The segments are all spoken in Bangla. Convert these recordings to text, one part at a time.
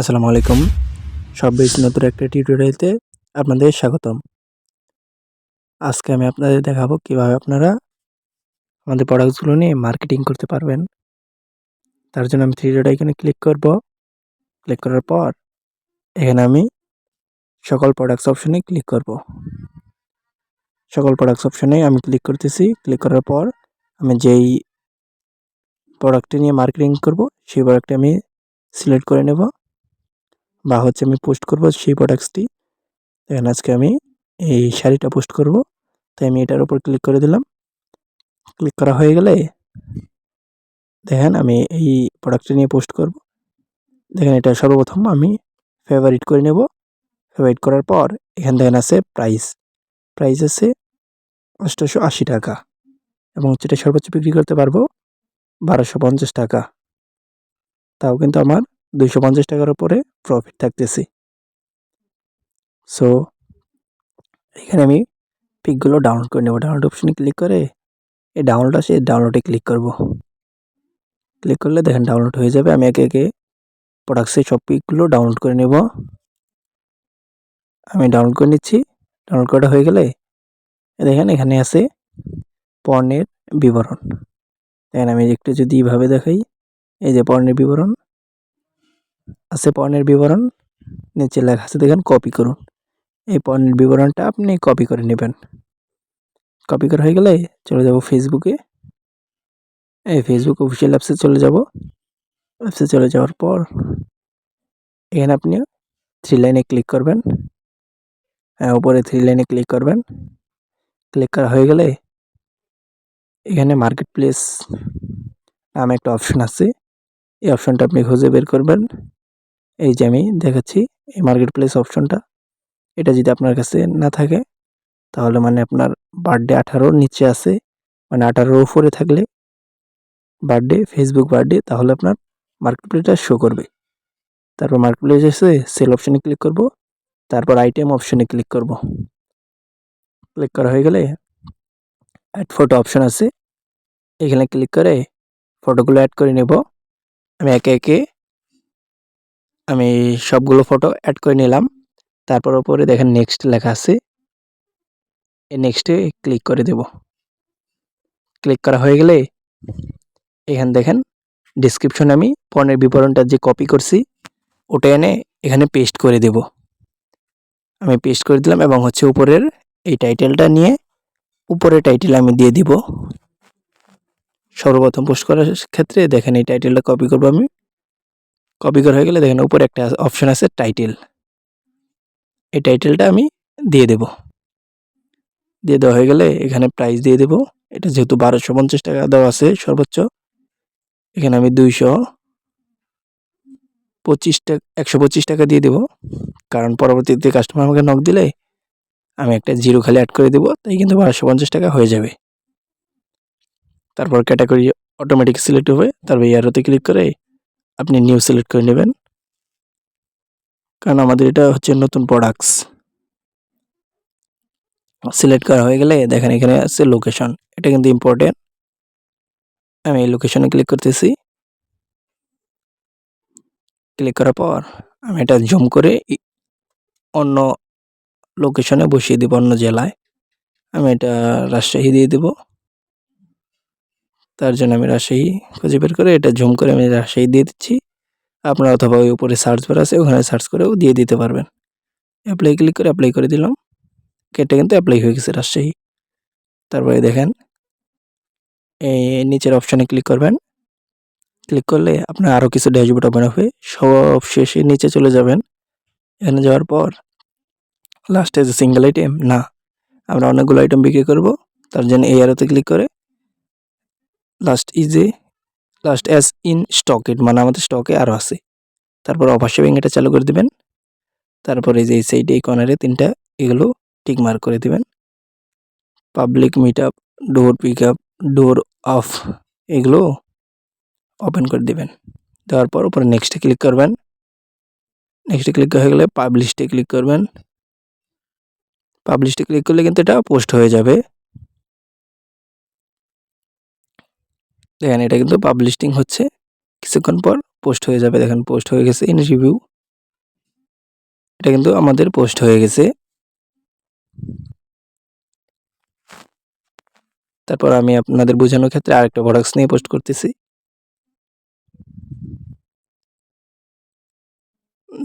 আসসালামু আলাইকুম। সব বেশ নতুন একটা টিউটোরিয়ালতে আপনাদের স্বাগতম। আজকে আমি আপনাদের দেখাবো কীভাবে আপনারা আমাদের প্রোডাক্টসগুলো নিয়ে মার্কেটিং করতে পারবেন। তার জন্য আমি থ্রি ডট এখানে ক্লিক করব। ক্লিক করার পর এখানে আমি সকল প্রোডাক্টস অপশনে ক্লিক করব। সকল প্রোডাক্টস অপশনে আমি ক্লিক করতেছি। ক্লিক করার পর আমি যেই প্রোডাক্টটি নিয়ে মার্কেটিং করব, সেই প্রোডাক্টটি আমি সিলেক্ট করে নেব। বা হচ্ছে আমি পোস্ট করব সেই প্রোডাক্টসটি দেখেন, আজকে আমি এই শাড়িটা পোস্ট করব। তাই আমি এটার উপর ক্লিক করে দিলাম। ক্লিক করা হয়ে গেলে দেখেন, আমি এই প্রোডাক্টটি নিয়ে পোস্ট করব। দেখেন, এটা সর্বপ্রথম আমি ফেভারিট করে নেব। ফেভারিট করার পর এখান দেখেন আছে প্রাইস প্রাইস আছে অষ্টশো আশি টাকা এবং যেটা সর্বোচ্চ বিক্রি করতে পারব বারোশো পঞ্চাশ টাকা। তাও কিন্তু আমার দুইশো পঞ্চাশ টাকার উপরে প্রফিট থাকতেছে। সো এখানে আমি পিকগুলো ডাউনলোড করে নেব। ডাউনলোড অপশনে ক্লিক করে এই ডাউনলোড আসে ডাউনলোডে ক্লিক করব। ক্লিক করলে দেখেন ডাউনলোড হয়ে যাবে। আমি একে একে প্রোডাক্টসের সব পিকগুলো ডাউনলোড করে নেব। আমি ডাউনলোড করে নিচ্ছি। ডাউনলোড করা হয়ে গেলে দেখেন এখানে আছে পণ্যের বিবরণ। দেখেন আমি একটু যদি এইভাবে দেখাই, এই যে পণ্যের বিবরণ আছে পণ্যের বিবরণ। নিচে লেখা আছে, দেখেন কপি করুন। এই পণ্যের বিবরণটা আপনি কপি করে নেবেন। কপি করা হয়ে গেলে চলে যাব ফেসবুকে এই ফেসবুক অফিসিয়াল অ্যাপসে চলে যাব। অ্যাপসে চলে যাওয়ার পর এখানে আপনি থ্রি লাইনে ক্লিক করবেন। হ্যাঁ উপরে থ্রি লাইনে ক্লিক করবেন। ক্লিক করা হয়ে গেলে এখানে মার্কেট প্লেস নামে একটা অপশন আছে। এই অপশনটা আপনি খুঁজে বের করবেন। এই যে আমি দেখাচ্ছি এই মার্কেট প্লেস অপশনটা এটা যদি আপনার কাছে না থাকে, তাহলে মানে আপনার বার্থডে আঠারোর নিচে আছে মানে আঠারোর উপরে থাকলে বার্থডে ফেসবুক বার্থডে তাহলে আপনার মার্কেট প্লেসটা শো করবে। তারপর মার্কেট প্লেস এসে সেল অপশনে ক্লিক করব, তারপর আইটেম অপশনে ক্লিক করব। ক্লিক করা হয়ে গেলে অ্যাড ফটো অপশন আছে। এখানে ক্লিক করে ফটোগুলো অ্যাড করে নেব। আমি একে একে আমি সবগুলো ফটো অ্যাড করে নিলাম। তারপর ওপরে দেখেন নেক্সট লেখা আছে। এই নেক্সটে ক্লিক করে দেব। ক্লিক করা হয়ে গেলে এখানে দেখেন ডিসক্রিপশন আমি পণ্যের বিবরণটা যে কপি করছি, ওটা এনে এখানে পেস্ট করে দেব। আমি পেস্ট করে দিলাম এবং হচ্ছে উপরের এই টাইটেলটা নিয়ে উপরের টাইটেল আমি দিয়ে দিব। সর্বপ্রথম পোস্ট করার ক্ষেত্রে দেখেন এই টাইটেলটা কপি করব আমি। কপি করা হয়ে গেলে দেখেন উপরে একটা অপশন আছে টাইটেল এই টাইটেলটা আমি দিয়ে দেব। দিয়ে দেওয়া হয়ে গেলে এখানে প্রাইস দিয়ে দেব। এটা যেহেতু বারোশো পঞ্চাশ টাকা দেওয়া আছে সর্বোচ্চ, এখানে আমি দুইশো পঁচিশ টাকা, একশো পঁচিশ টাকা দিয়ে দেব। কারণ পরবর্তীতে কাস্টমার আমাকে নক দিলে আমি একটা জিরো খালি অ্যাড করে দেবো, তাই কিন্তু বারোশো পঞ্চাশ টাকা হয়ে যাবে। তারপর ক্যাটাগরি অটোমেটিক সিলেক্ট হবে, তারপর ইয়ারোতে ক্লিক করে আপনি নিউ সিলেক্ট করে নেবেন। কারণ আমাদের এটা হচ্ছে নতুন প্রোডাক্টস সিলেক্ট করা হয়ে গেলে দেখেন এখানে আছে লোকেশন এটা কিন্তু ইম্পর্টেন্ট আমি এই লোকেশনে ক্লিক করতেছি। ক্লিক করার পর আমি এটা জুম করে অন্য লোকেশনে বসিয়ে দেবো, অন্য জেলায়। আমি এটা রাজশাহী দিয়ে দেব। তার জন্য আমি রাজশাহী খুঁজে বের করে এটা জুম করে আমি রাজশাহী দিয়ে দিচ্ছি। আপনার অথবা ওই উপরে সার্চ বার আছে, ওখানে সার্চ করেও দিয়ে দিতে পারবেন। অ্যাপ্লাই ক্লিক করে অ্যাপ্লাই করে দিলাম। কেটে কিন্তু অ্যাপ্লাই হয়ে গেছে রাজশাহী। তারপরে দেখেন, এই নিচের অপশানে ক্লিক করবেন। ক্লিক করলে আপনার আরও কিছু ড্যাশবোর্ড ওপেন হবে। সব শেষে নিচে চলে যাবেন। এখানে যাওয়ার পর লাস্টে যে সিঙ্গেল আইটেম না, আমরা অনেকগুলো আইটেম বিক্রি করব। তার জন্য এই আরোতে ক্লিক করে লাস্ট ইজে লাস্ট অ্যাজ ইন স্টকেড মানে আমাদের স্টকে আরও আছে। তারপর অফার শেপিং এটা চালু করে দেবেন। তারপরে যে এই সাইডে এই কর্নারে তিনটা এগুলো টিক মার্ক করে দেবেন। Public meet up door pick up door off এগুলো ওপেন করে দেবেন। দেওয়ার পর উপরে নেক্সটে ক্লিক করবেন। নেক্সটে ক্লিক হয়ে গেলে পাবলিশটে ক্লিক করবেন। পাবলিশটে ক্লিক করলে কিন্তু এটা পোস্ট হয়ে যাবে। দেখেন, এটা কিন্তু পাবলিশিং হচ্ছে। কিছুক্ষণ পর পোস্ট হয়ে যাবে। দেখেন পোস্ট হয়ে গেছে ইন রিভিউ এটা কিন্তু আমাদের পোস্ট হয়ে গেছে। তারপর আমি আপনাদের বোঝানোর ক্ষেত্রে আরেকটা প্রোডাক্টস নিয়ে পোস্ট করতেছি।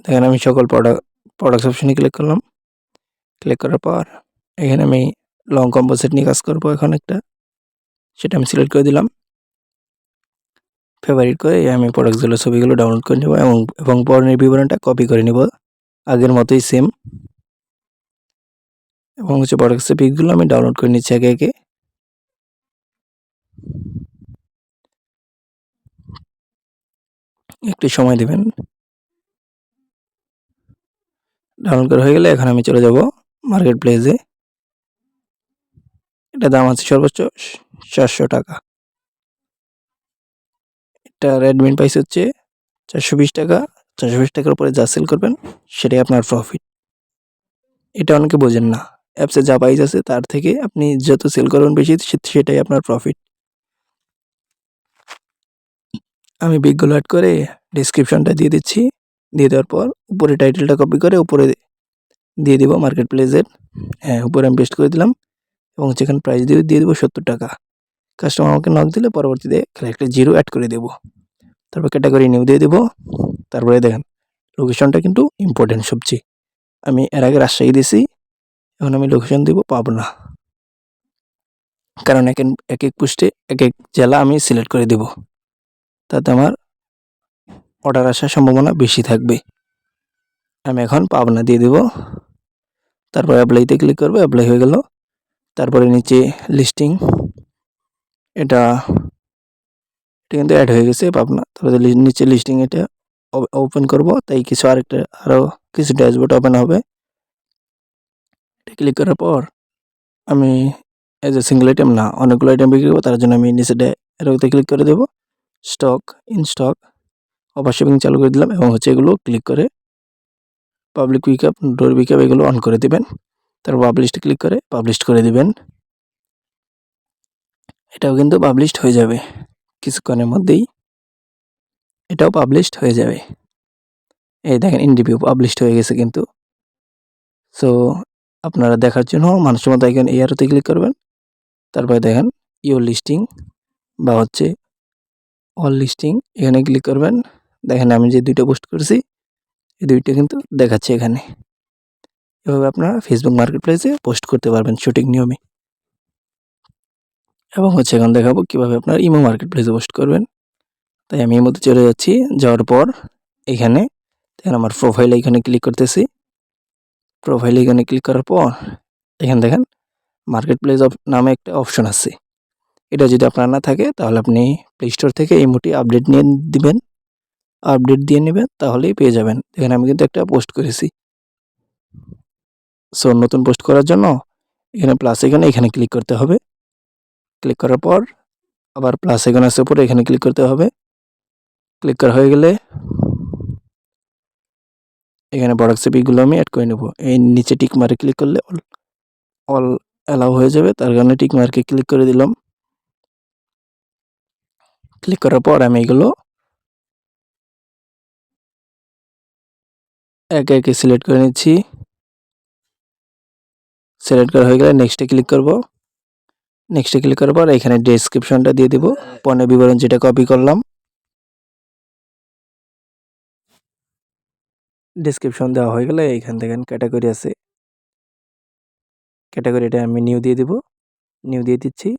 দেখেন, আমি সকল প্রোডাক্ট প্রোডাক্টস অপশনে ক্লিক করলাম। ক্লিক করার পর এখানে আমি লং কম্পোজিট নিয়ে কাজ করব এখন একটা। সেটা আমি সিলেক্ট করে দিলাম। ফেভারিট করে আমি প্রোডাক্টসগুলো ছবিগুলো ডাউনলোড করে নেব এবং এবং পণ্যের বিবরণটা কপি করে নেব। আগের মতোই সেম এবং হচ্ছে প্রোডাক্টসের পিকগুলো আমি ডাউনলোড করে নিচ্ছি আগে আগে একটু সময় দেবেন। ডাউনলোড করা হয়ে গেলে এখন আমি চলে যাব মার্কেট প্লেসে এটা দাম আছে সর্বোচ্চ চারশো টাকা। এটা রেডমিন প্রাইস হচ্ছে চারশো বিশ টাকা। চারশো বিশ টাকার উপরে যা সেল করবেন, সেটাই আপনার প্রফিট এটা অনেকে বোঝেন না। অ্যাপসে যা প্রাইস আছে, তার থেকে আপনি যত সেল করবেন বেশি সেটাই আপনার প্রফিট আমি বিগগুলো অ্যাড করে ডিসক্রিপশনটা দিয়ে দিচ্ছি। দিয়ে দেওয়ার পর উপরে টাইটেলটা কপি করে উপরে দিয়ে দিব মার্কেট প্লেসের হ্যাঁ উপরে আমি পেস্ট করে দিলাম এবং যেখানে প্রাইস দিয়ে দিয়ে দেবো সত্তর টাকা। কাস্টমার আমাকে নক দিলে পরবর্তীতে এখানে একটা জিরো অ্যাড করে দেবো। তারপর ক্যাটাগরি নিউ দিয়ে দেবো। তারপরে দেখেন লোকেশনটা কিন্তু ইম্পর্টেন্ট সবচেয়ে। আমি এর আগে রাজশাহী দিয়েছি, এখন আমি লোকেশন দিব পাবনা। কারণ এক এক- এক পোস্টে এক এক জেলা আমি সিলেক্ট করে দেব। তাতে আমার অর্ডার আসার সম্ভাবনা বেশি থাকবে। আমি এখন পাবনা দিয়ে দেব। তারপর অ্যাপ্লাইতে ক্লিক করব অ্যাপ্লাই হয়ে গেল। তারপরে নিচে লিস্টিং এটা এটা কিন্তু অ্যাড হয়ে গেছে পাবনা তারপরে নিচে লিস্টিং এটা ওপেন করব, তাই কিছু আরেকটা আরও কিছু ড্যাশবোর্ড ওপেন হবে। এটা ক্লিক করার পর আমি এজ এ সিঙ্গেল আইটেম না, অনেকগুলো আইটেম বিক্রি করব, তার জন্য আমি নিচে এরোতে ক্লিক করে দেবো। Stock in stock offer shipping চালু করে দিলাম এবং হচ্ছে এগুলো ক্লিক করে পাবলিক পিকআপ ডোর পিকআপ এগুলো অন করে দিবেন। তারপর পাবলিশড ক্লিক করে পাবলিশ করে দিবেন। এটাও কিন্তু পাবলিশড হয়ে যাবে। কিছুক্ষণের মধ্যেই এটাও পাবলিশড হয়ে যাবে। এই দেখেন ইন্ডিভিউ পাবলিশড হয়ে গেছে কিন্তু। সো আপনারা দেখার জন্য মানুষের মতো এখানে এয়ারতে ক্লিক করবেন। তারপরে দেখেন ইওর লিস্টিং বা হচ্ছে অল লিস্টিং এখানে ক্লিক করবেন। দেখেন, আমি যে দুইটা পোস্ট করেছি, এই দুইটা কিন্তু দেখাচ্ছে এখানে। এভাবে আপনারা ফেসবুক মার্কেট প্লেসে পোস্ট করতে পারবেন সঠিক নিয়মে। এবং হচ্ছে এখন দেখাবো কীভাবে আপনার ইমো মার্কেট প্লেসে পোস্ট করবেন। তাই আমি এর মধ্যে চলে যাচ্ছি। যাওয়ার পর এখানে দেখেন আমার প্রোফাইল এখানে ক্লিক করতেছি। প্রোফাইল এখানে ক্লিক করার পর এখানে দেখেন মার্কেট প্লেস নামে একটা অপশন আছে। এটা যদি আপনার না থাকে তাহলে আপনি প্লে স্টোর থেকে এই ইমোটি আপডেট নিয়ে দিবেন। আপডেট দিয়ে নেবেন তাহলেই পেয়ে যাবেন। এখানে আমি কিন্তু একটা পোস্ট করেছি। সো নতুন পোস্ট করার জন্য এখানে প্লাস এখানে এখানে ক্লিক করতে হবে। ক্লিক করার পর আবার প্লাস এখানে আছে উপরে, এখানে ক্লিক করতে হবে। ক্লিক করা হয়ে গেলে এখানে প্রোডাক্ট সিপিগুলো আমি অ্যাড করে নেব। এই নিচে টিক মার্কে ক্লিক করলে অল অল অ্যালাউ হয়ে যাবে। তার কারণে টিক মার্কে ক্লিক করে দিলাম। ক্লিক করার পর আমি এগুলো একে একে সিলেক্ট করে নিচ্ছি। সিলেক্ট করা হয়ে গেলে নেক্সটে ক্লিক করব। নেক্সটে ক্লিক করার পর এখানে ডেসক্রিপশনটা দিয়ে দিব। পণ্যের বিবরণ যেটা কপি করলাম। ডেসক্রিপশন দেওয়া হয়ে গেলে এইখান থেকে ক্যাটাগরি আছে। ক্যাটাগরিটা আমি নিউ দিয়ে দিব। নিউ দিয়ে দিচ্ছি।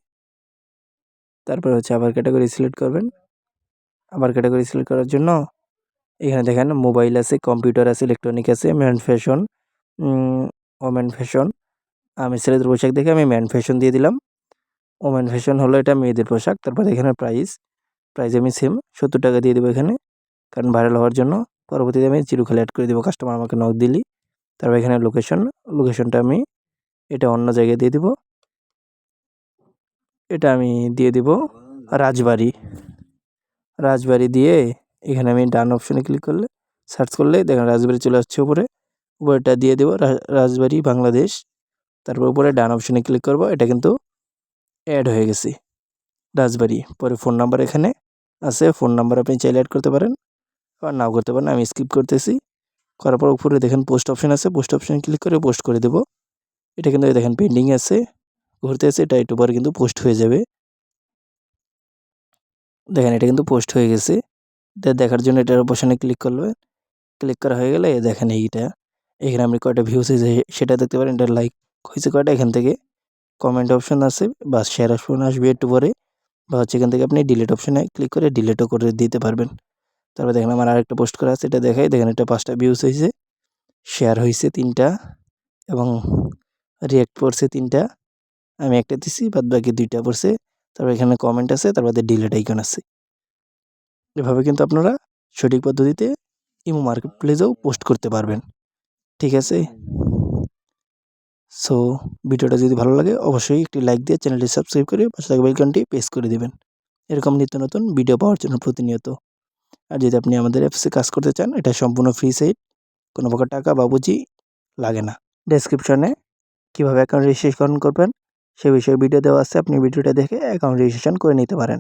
তারপর হচ্ছে আবার ক্যাটাগরি সিলেক্ট করবেন। আবার ক্যাটাগরি সিলেক্ট করার জন্য এখানে দেখেন মোবাইল আছে কম্পিউটার আছে ইলেকট্রনিক আছে ম্যান ফ্যাশন ওমেন ফ্যাশন আমি ছেলেদের পোশাক দেখে আমি ম্যান ফ্যাশন দিয়ে দিলাম। ওমেন ফ্যাশন হলো এটা মেয়েদের পোশাক। তারপর এখানে প্রাইস প্রাইস আমি সেম সত্তর টাকা দিয়ে দেবো এখানে। কারণ ভাইরাল হওয়ার জন্য পরবর্তীতে আমি চিরুখালি অ্যাড করে দেবো। কাস্টমার আমাকে নক দিলি। তারপর এখানে লোকেশন লোকেশনটা আমি এটা অন্য জায়গায় দিয়ে দিব। এটা আমি দিয়ে দিব রাজবাড়ি। রাজবাড়ি দিয়ে এখানে আমি ডান অপশনে ক্লিক করলে সার্চ করলে দেখেন রাজবাড়ি চলে আসছে উপরে। উপরেটা দিয়ে দেবো রাজবাড়ি, বাংলাদেশ। তারপর উপরে ডান অপশনে ক্লিক করব। এটা কিন্তু অ্যাড হয়ে গেছে। রাজবাড়ি পরে ফোন নাম্বার এখানে আছে ফোন নাম্বার আপনি চাইলে অ্যাড করতে পারেন আর নাও করতে পারেন, আমি স্কিপ করতেছি। করার পর উপরে দেখেন পোস্ট অপশন আছে পোস্ট অপশনে ক্লিক করে পোস্ট করে দেব। এটা কিন্তু দেখেন পেন্ডিং আছে, ঘুরতে আছে, এটা একটু পরে কিন্তু পোস্ট হয়ে যাবে। দেখেন এটা কিন্তু পোস্ট হয়ে গেছে, এটা দেখার জন্য এটার অপশনে ক্লিক করবে ক্লিক করা হয়ে গেলে, দেখেন এইটা, এখানে আপনি কয়টা ভিউস হয়েছে সেটা দেখতে পারেন, এটা লাইক হয়েছে কয়টা এখান থেকে। কমেন্ট অপশন আছে বা শেয়ার অপশন আসবে একটু পরে বা হচ্ছে এখান থেকে আপনি ডিলিট অপশনে ক্লিক করে ডিলিটও করে দিতে পারবেন। তারপর দেখেন আমার আরেকটা পোস্ট করা আছে, এটা দেখাই। দেখেন এটা পাঁচটা ভিউস হয়েছে শেয়ার হয়েছে তিনটা এবং রিয়াক্ট পড়ছে তিনটা। আমি একটা দিছি বাদ বাকি দুইটা পড়ছে তারপর এখানে কমেন্ট আছে, তারপর ডিলিট আইকন আছে। এভাবে কিন্তু আপনারা সঠিক পদ্ধতিতে ইমো মার্কেট প্লেসেও পোস্ট করতে পারবেন। ঠিক আছে? সো ভিডিওটা যদি ভালো লাগে, অবশ্যই একটি লাইক দিয়ে চ্যানেলটি সাবস্ক্রাইব করে পাশে থাকা বেলকনটি প্রেস করে দিবেন। এরকম নিত্য নতুন ভিডিও পাওয়ার জন্য প্রতিনিয়ত। আর যদি আপনি আমাদের অ্যাপসে কাজ করতে চান, এটা সম্পূর্ণ ফ্রি সাইট কোনো প্রকার টাকা বা বুঝি লাগে না। ডেসক্রিপশনে কীভাবে অ্যাকাউন্ট রেজিস্ট্রেশন করবেন, সে বিষয়ে ভিডিও দেওয়া আছে, আপনি ভিডিওটা দেখে অ্যাকাউন্ট রেজিস্ট্রেশন করে নিতে পারেন।